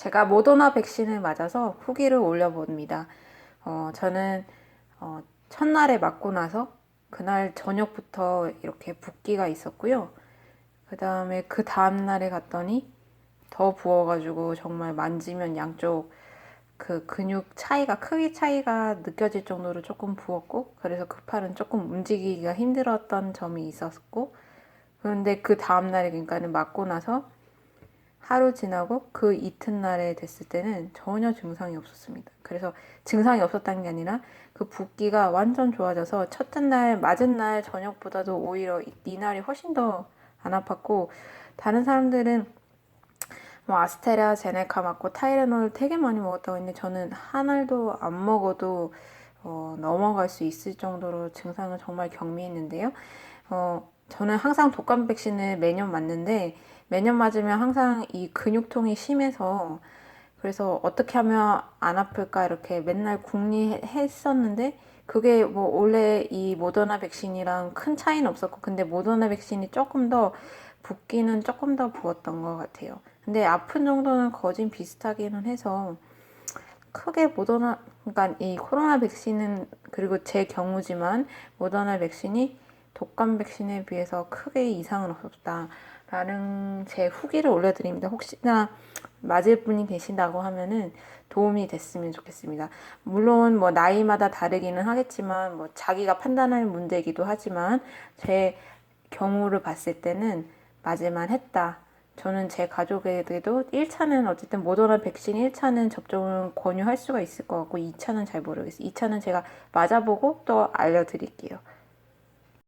제가 모더나 백신을 맞아서 후기를 올려봅니다. 어, 저는 어, 첫날에 맞고 나서 그날 저녁부터 이렇게 붓기가 있었고요. 그 다음에 그 다음날에 갔더니 더 부어가지고 정말 만지면 양쪽 그 근육 차이가 크기 차이가 느껴질 정도로 조금 부었고 그래서 그 팔은 조금 움직이기가 힘들었던 점이 있었고 그런데 그 다음날에 그러니까는 맞고 나서 하루 지나고 그 이튿날에 됐을 때는 전혀 증상이 없었습니다. 그래서 증상이 없었다는 게 아니라 그 붓기가 완전 좋아져서 첫째 날 맞은 날 저녁보다도 오히려 이- 이날이 훨씬 더 안 아팠고 다른 사람들은 뭐 아스테라 제네카 맞고 타이레놀 되게 많이 먹었다고 했는데 저는 한 알도 안 먹어도 어, 넘어갈 수 있을 정도로 증상은 정말 경미했는데요. 어, 저는 항상 독감 백신을 매년 맞는데 매년 맞으면 항상 이 근육통이 심해서 그래서 어떻게 하면 안 아플까 이렇게 맨날 궁리했었는데 그게 뭐 원래 이 모더나 백신이랑 큰 차이는 없었고 근데 모더나 백신이 조금 더 붓기는 조금 더 부었던 것 같아요. 근데 아픈 정도는 거진 비슷하기는 해서 크게 모더나 그러니까 이 코로나 백신은 그리고 제 경우지만 모더나 백신이 독감 백신에 비해서 크게 이상은 없었다라는 제 후기를 올려드립니다. 혹시나 맞을 분이 계신다고 하면은 도움이 됐으면 좋겠습니다. 물론 뭐 나이마다 다르기는 하겠지만 뭐 자기가 판단할 문제이기도 하지만 제 경우를 봤을 때는 맞을만 했다. 저는 제 가족에게도 1차는 어쨌든 모더나 백신 1차는 접종을 권유할 수가 있을 것 같고 2차는 잘 모르겠어요. 2차는 제가 맞아보고 또 알려드릴게요.